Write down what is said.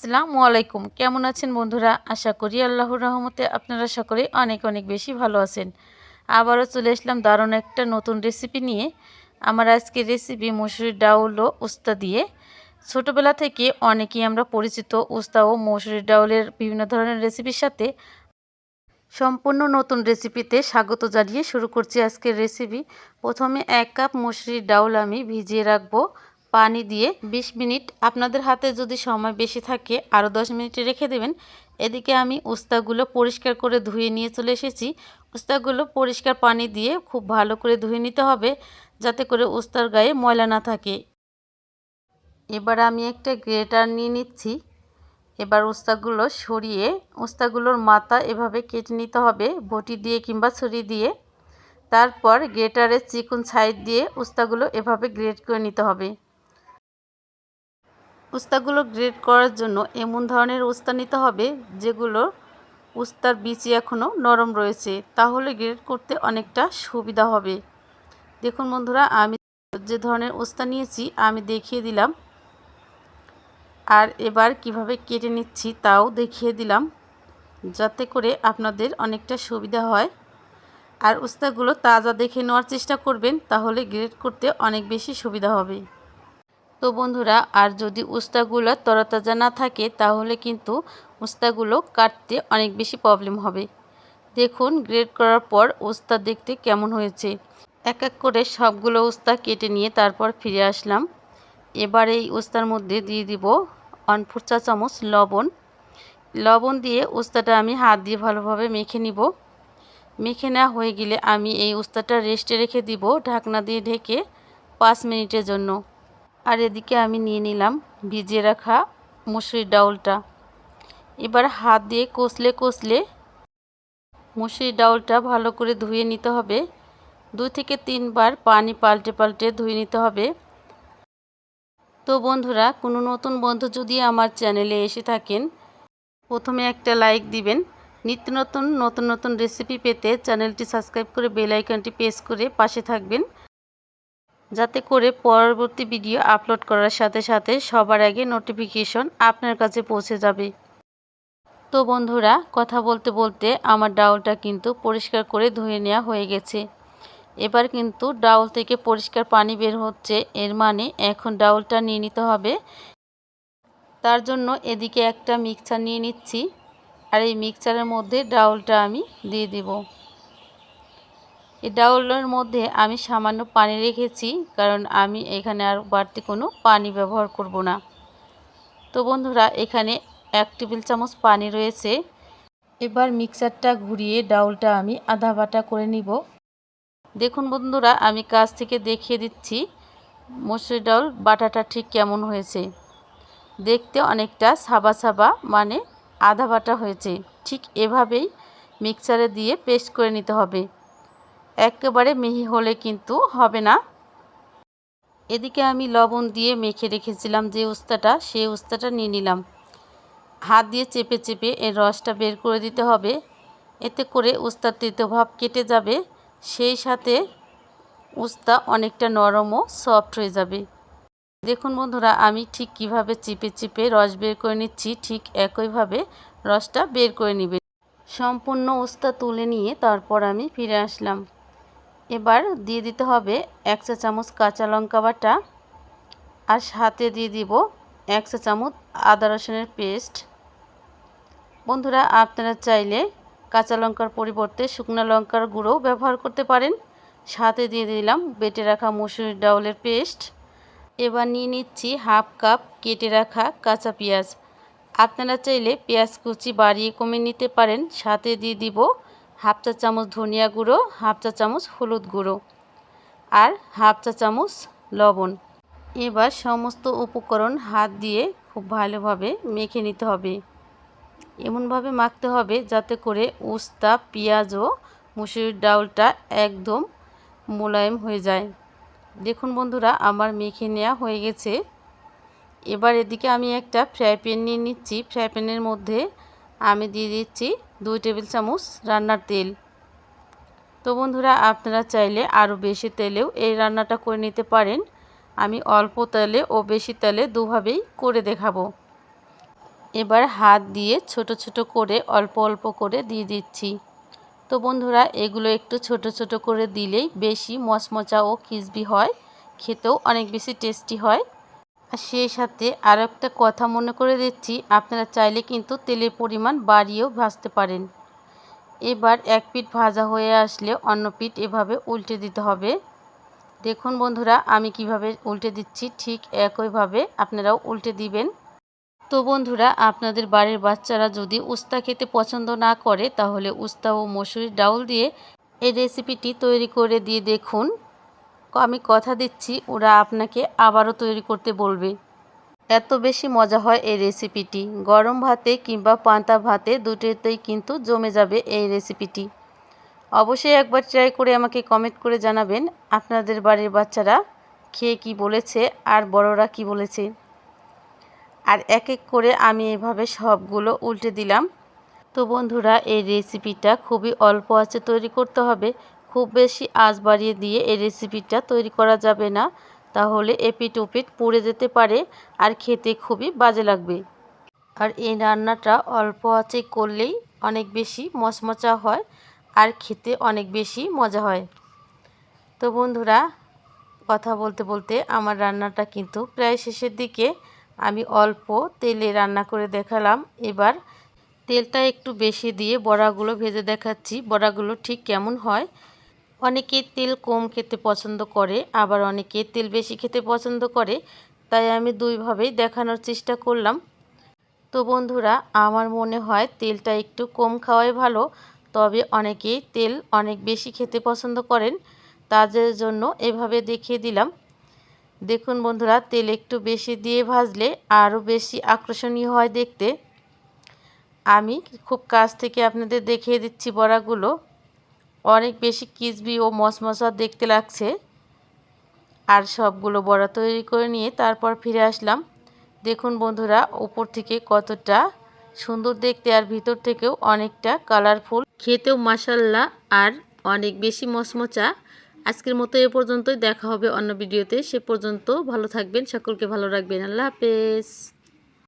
আসসালামু আলাইকুম। কেমন আছেন বন্ধুরা? আশা করি আল্লাহর রহমতে আপনারা সকলেই অনেক অনেক বেশি ভালো আছেন। আবারও চলে আসলাম দারুণ একটা নতুন রেসিপি নিয়ে। আমার আজকের রেসিপি মসুরির ডাউল ও উস্তা দিয়ে। ছোটোবেলা থেকে অনেকেই আমরা পরিচিত উস্তা ও মসুরির ডাউলের বিভিন্ন ধরনের রেসিপির সাথে সম্পূর্ণ নতুন রেসিপিতে স্বাগত জানিয়ে শুরু করছি আজকের রেসিপি প্রথমে এক কাপ মসুরির ডাউল আমি ভিজিয়ে রাখব। পানি দিয়ে ২০ মিনিট আপনাদের হাতে যদি সময় বেশি থাকে আরও 10 মিনিটে রেখে দেবেন। এদিকে আমি উস্তাগুলো পরিষ্কার করে ধুয়ে নিয়ে চলে এসেছি। উস্তাগুলো পরিষ্কার পানি দিয়ে খুব ভালো করে ধুয়ে নিতে হবে, যাতে করে উস্তার গায়ে ময়লা না থাকে। এবার আমি একটা গ্রেটার নিয়ে নিচ্ছি। এবার উস্তাগুলো সরিয়ে উস্তাগুলোর মাথা এভাবে কেটে নিতে হবে, বটি দিয়ে কিংবা ছুরি দিয়ে। তারপর গ্রেটারের চিকুন সাইড দিয়ে উস্তাগুলো এভাবে গ্রেট করে নিতে হবে। উস্তাগুলো গ্রেড করার জন্য এমন ধরনের উস্তা নিতে হবে যেগুলো উস্তার বিচি এখনও নরম রয়েছে। তাহলে গ্রেড করতে অনেকটা সুবিধা হবে। দেখুন বন্ধুরা, আমি যে ধরনের উস্তা নিয়েছি, আমি দেখিয়ে দিলাম। আর এবার কীভাবে কেটে নিচ্ছি তাও দেখিয়ে দিলাম, যাতে করে আপনাদের অনেকটা সুবিধা হয়। আর উস্তাগুলো তাজা দেখে নেওয়ার চেষ্টা করবেন, তাহলে গ্রেড করতে অনেক বেশি সুবিধা হবে। তো বন্ধুরা, আর যদি উস্তাগুলো তরতাজা না থাকে, তাহলে কিন্তু উস্তাগুলো কাটতে অনেক বেশি প্রবলেম হবে। দেখুন গ্রেড করার পর উস্তা দেখতে কেমন হয়েছে। এক এক করে সবগুলো উস্তা কেটে নিয়ে তারপর ফিরে আসলাম। এবার এই উস্তার মধ্যে দিয়ে দিব ওয়ান চা চামচ লবণ। লবণ দিয়ে উস্তাটা আমি হাত দিয়ে ভালোভাবে মেখে নিব। মেখে নেওয়া হয়ে গেলে আমি এই উস্তাটা রেস্টে রেখে দিব ঢাকনা দিয়ে ঢেকে পাঁচ মিনিটের জন্য। আর এদিকে আমি নিয়ে নিলাম ভিজিয়ে রাখা মুসুরির ডাউলটা। এবার হাত দিয়ে কষলে কষলে মুসুরির ডাউলটা ভালো করে ধুয়ে নিতে হবে। দুই থেকে তিনবার পানি পাল্টে পাল্টে ধুয়ে নিতে হবে। তো বন্ধুরা, কোনো নতুন বন্ধু যদি আমার চ্যানেলে এসে থাকেন, প্রথমে একটা লাইক দিবেন। নিত্য নতুন নতুন নতুন রেসিপি পেতে চ্যানেলটি সাবস্ক্রাইব করে বেল আইকনটি প্রেস করে পাশে থাকবেন। যাতে করে পরবর্তী ভিডিও আপলোড করার সাথে সাথে সবার আগে নোটিফিকেশন আপনার কাছে পৌঁছে যাবে। তো বন্ধুরা, কথা বলতে বলতে আমার ডাউলটা কিন্তু পরিষ্কার করে ধুয়ে নেওয়া হয়ে গেছে। এবার কিন্তু ডাউল থেকে পরিষ্কার পানি বের হচ্ছে, এর মানে এখন ডাউলটা নিয়ে নিতে হবে। তার জন্য এদিকে একটা মিক্সার নিয়ে নিচ্ছি, আর এই মিক্সারের মধ্যে ডাউলটা আমি দিয়ে দিব। এই ডাউলের মধ্যে আমি সামান্য পানি রেখেছি, কারণ আমি এখানে আর বাড়তি কোনো পানি ব্যবহার করব না। তো বন্ধুরা, এখানে এক টেবিল চামচ পানি রয়েছে। এবার মিক্সারটা ঘুরিয়ে ডাউলটা আমি আধা বাটা করে নিব। দেখুন বন্ধুরা, আমি কাছ থেকে দেখিয়ে দিচ্ছি মসুরি ডাউল বাটাটা ঠিক কেমন হয়েছে। দেখতে অনেকটা সাবা সাবা মানে আধা বাটা হয়েছে। ঠিক এভাবেই মিক্সারে দিয়ে পেস্ট করে নিতে হবে। একেবারে মিহি হলে কিন্তু হবে না। এদিকে আমি লবণ দিয়ে মেখে রেখেছিলাম যে উস্তাটা, সেই উস্তাটা নিয়ে নিলাম। হাত দিয়ে চেপে চেপে এর রসটা বের করে দিতে হবে। এতে করে উস্তার ভাব কেটে যাবে। সেই সাথে উস্তা অনেকটা নরম ও সফট হয়ে যাবে। দেখুন বন্ধুরা, আমি ঠিক কীভাবে চিপে চিপে রস বের করে নিচ্ছি, ঠিক একইভাবে রসটা বের করে নিবে সম্পূর্ণ উস্তা তুলে নিয়ে তারপর আমি ফিরে আসলাম। এবার দিয়ে দিতে হবে এক চা চামচ কাঁচা লঙ্কা বাটা আর সাথে দিয়ে দিব এক চা চামচ আদা রসুনের পেস্ট। বন্ধুরা, আপনারা চাইলে কাঁচা লঙ্কার পরিবর্তে শুকনো লঙ্কার গুঁড়োও ব্যবহার করতে পারেন। সাথে দিয়ে দিলাম বেটে রাখা মুসুরির ডাউলের পেস্ট। এবার নিয়ে নিচ্ছি হাফ কাপ কেটে রাখা কাঁচা পেঁয়াজ। আপনারা চাইলে পেঁয়াজ কুচি বাড়িয়ে কমে নিতে পারেন। সাথে দিয়ে দিব হাফ চা চামচ ধনিয়া গুঁড়ো, হাফ চা চামচ হলুদ গুঁড়ো আর হাফ চা চামচ লবণ। এবার সমস্ত উপকরণ হাত দিয়ে খুব ভালোভাবে মেখে নিতে হবে। এমনভাবে মাখতে হবে যাতে করে উস্তা, পেঁয়াজ ও মুসুরির ডাউলটা একদম মোলায়েম হয়ে যায়। দেখুন বন্ধুরা, আমার মেখে নেওয়া হয়ে গেছে। এবার এদিকে আমি একটা ফ্রাই প্যান নিয়ে নিচ্ছি। ফ্রাই প্যানের মধ্যে আমি দিয়ে দিচ্ছি দুই টেবিল চামচ রান্নার তেল। তো বন্ধুরা, আপনারা চাইলে আরও বেশি তেলেও এই রান্নাটা করে নিতে পারেন। আমি অল্প তেলে ও বেশি তেলে দুভাবেই করে দেখাবো। এবার হাত দিয়ে ছোট ছোট করে, অল্প অল্প করে দিয়ে দিচ্ছি। তো বন্ধুরা, এগুলো একটু ছোট ছোট করে দিলেই বেশি মচমচা ও খিসবি হয়, খেতেও অনেক বেশি টেস্টি হয়। আর সেই সাথে আর একটা কথা মনে করে দিচ্ছি, আপনারা চাইলে কিন্তু তেলের পরিমাণ বাড়িয়েও ভাজতে পারেন। এবার এক পিঠ ভাজা হয়ে আসলে অন্য পিঠ এভাবে উল্টে দিতে হবে। দেখুন বন্ধুরা, আমি কীভাবে উল্টে দিচ্ছি, ঠিক একইভাবে আপনারাও উল্টে দিবেন। তো বন্ধুরা, আপনাদের বাড়ির বাচ্চারা যদি উস্তা খেতে পছন্দ না করে, তাহলে উস্তা ও মসুরির ডাউল দিয়ে এই রেসিপিটি তৈরি করে দিয়ে দেখুন। আমি কথা দিচ্ছি, ওরা আপনাকে আবারও তৈরি করতে বলবে। এত বেশি মজা হয় এই রেসিপিটি। গরম ভাতে কিংবা পান্তা ভাতে দুটোতেই কিন্তু জমে যাবে এই রেসিপিটি। অবশ্যই একবার ট্রাই করে আমাকে কমেন্ট করে জানাবেন, আপনাদের বাড়ির বাচ্চারা খেয়ে কি বলেছে আর বড়রা কি বলেছে। আর এক এক করে আমি এভাবে সবগুলো উল্টে দিলাম। তো বন্ধুরা, এই রেসিপিটা খুবই অল্প আছে, তৈরি করতে হবে। খুব বেশি আঁচ বাড়িয়ে দিয়ে এই রেসিপিটা তৈরি করা যাবে না। তাহলে এপিট ওপিট পুড়ে যেতে পারে আর খেতে খুবই বাজে লাগবে। আর এই রান্নাটা অল্প আঁচে করলেই অনেক বেশি মচমচা হয় আর খেতে অনেক বেশি মজা হয়। তো বন্ধুরা, কথা বলতে বলতে আমার রান্নাটা কিন্তু প্রায় শেষের দিকে আমি অল্প তেলে রান্না করে দেখালাম। এবার তেলটা একটু বেশি দিয়ে বড়াগুলো ভেজে দেখাচ্ছি। বড়াগুলো ঠিক কেমন হয় অনেকে তেল কম খেতে পছন্দ করে, আবার অনেকে তেল বেশি খেতে পছন্দ করে। তাই আমি দুইভাবেই দেখানোর চেষ্টা করলাম। তো বন্ধুরা, আমার মনে হয় তেলটা একটু কম খাওয়াই ভালো, তবে অনেকেই তেল অনেক বেশি খেতে পছন্দ করেন। তাদের জন্য এভাবে দেখিয়ে দিলাম। দেখুন বন্ধুরা, তেল একটু বেশি দিয়ে ভাজলে আরও বেশি আকর্ষণীয় হয় দেখতে। আমি খুব কাছ থেকে আপনাদের দেখিয়ে দিচ্ছি বড়াগুলো। অনেক বেশি কিসবি ও মশমশা দেখতে লাগছে। আর সবগুলো বড়া তৈরি করে নিয়ে তারপর ফিরে আসলাম। দেখুন বন্ধুরা, উপর থেকে কতটা সুন্দর দেখতে আর ভিতর থেকেও অনেকটা কালারফুল খেতেও মাসাল্লা আর অনেক বেশি মচমচা আজকের মতো এ পর্যন্তই, দেখা হবে অন্য ভিডিওতে। সে পর্যন্ত ভালো থাকবেন, সকলকে ভালো রাখবেন। আল্লাহ হাফেজ।